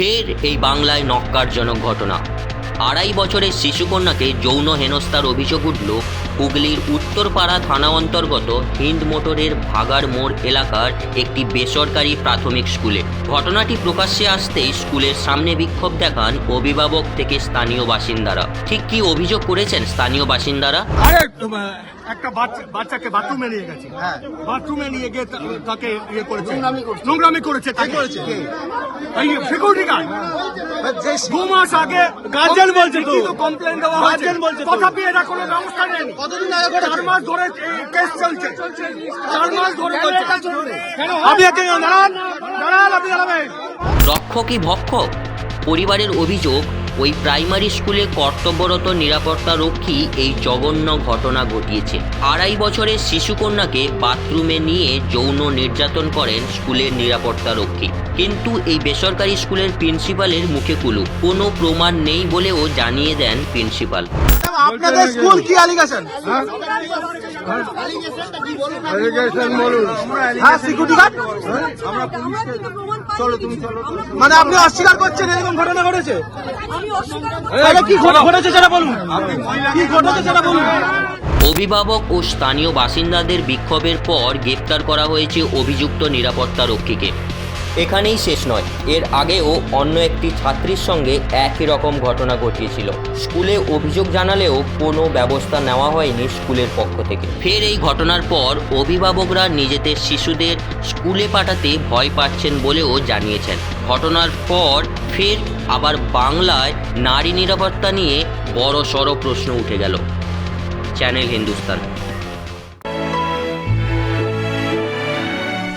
ফের এই বাংলায় নক্কারজনক ঘটনা। আড়াই বছরের শিশুকন্যাকে যৌন হেনস্থার অভিযোগ উঠল হুগলির উত্তরপাড়া থানা অন্তর্গত হিন্দ মোটরের ভাগার মোড় এলাকার একটি বেসরকারি প্রাথমিক স্কুলে। ঘটনাটি প্রকাশ্যে আসতেই স্কুলের সামনে বিক্ষোভ দেখান অভিভাবক থেকে স্থানীয় বাসিন্দারা। ঠিক কি অভিযোগ করেছেন স্থানীয় বাসিন্দারা? আরে একটা বাচ্চা বাচ্চাকে বাথরুমে নিয়ে গেছে। বাথরুমে নিয়ে গিয়ে তাকে ইয়ে করেছে। নোংরামি করেছে। কে করেছে? এই সিকিউরিটি গার্ড দু মাস আগে গার্জেন বলছে তো। কমপ্লেন দেওয়া হয়েছে। তথাপি এটা কোনো ব্যবস্থা নেই কতদিন আগে চার মাস ধরে কেস চলছে। চার মাস ধরে আপনি দাঁড়ান দাঁড়ান আপনি দাঁড়াবেন। রক্ষকই ভক্ষক পরিবারের অভিযোগ ওই প্রাইমারি স্কুলে কর্তব্যরত নিরাপত্তা রক্ষী এই জঘন্য ঘটনা ঘটিয়েছে। আড়াই বছরের শিশুকন্যাকে বাথরুমে নিয়ে যৌন নির্যাতন করেন স্কুলের নিরাপত্তা রক্ষী। কিন্তু এই বেসরকারি স্কুলের প্রিন্সিপালের মুখে কুলু। কোনো প্রমাণ নেই বলেও জানিয়ে দেন প্রিন্সিপাল। আপনাদের স্কুল কি অ্যালিগেশন হ্যাঁ? সিকিউরিটি গার্ড চলো তুমি চলো মানে আপনি অস্বীকার করছেন এরকম ঘটনা ঘটেছে? অভিভাবক ও স্থানীয় বাসিন্দাদের বিক্ষোভের পর গ্রেপ্তার করা হয়েছে অভিযুক্ত নিরাপত্তা রক্ষীকে। এখানেই শেষ নয়। এর আগেও অন্য একটি ছাত্রীর সঙ্গে একই রকম ঘটনা ঘটিয়েছিল। স্কুলে অভিযোগ জানালেও কোনো ব্যবস্থা নেওয়া হয়নি স্কুলের পক্ষ থেকে। ফের এই ঘটনার পর অভিভাবকরা নিজেদের শিশুদের স্কুলে পাঠাতে ভয় পাচ্ছেন বলেও জানিয়েছেন। ঘটনার পর ফের আবার বাংলায় নারী নিরাপত্তা নিয়ে বড় সড় প্রশ্ন উঠে গেল। Channel Hindustan.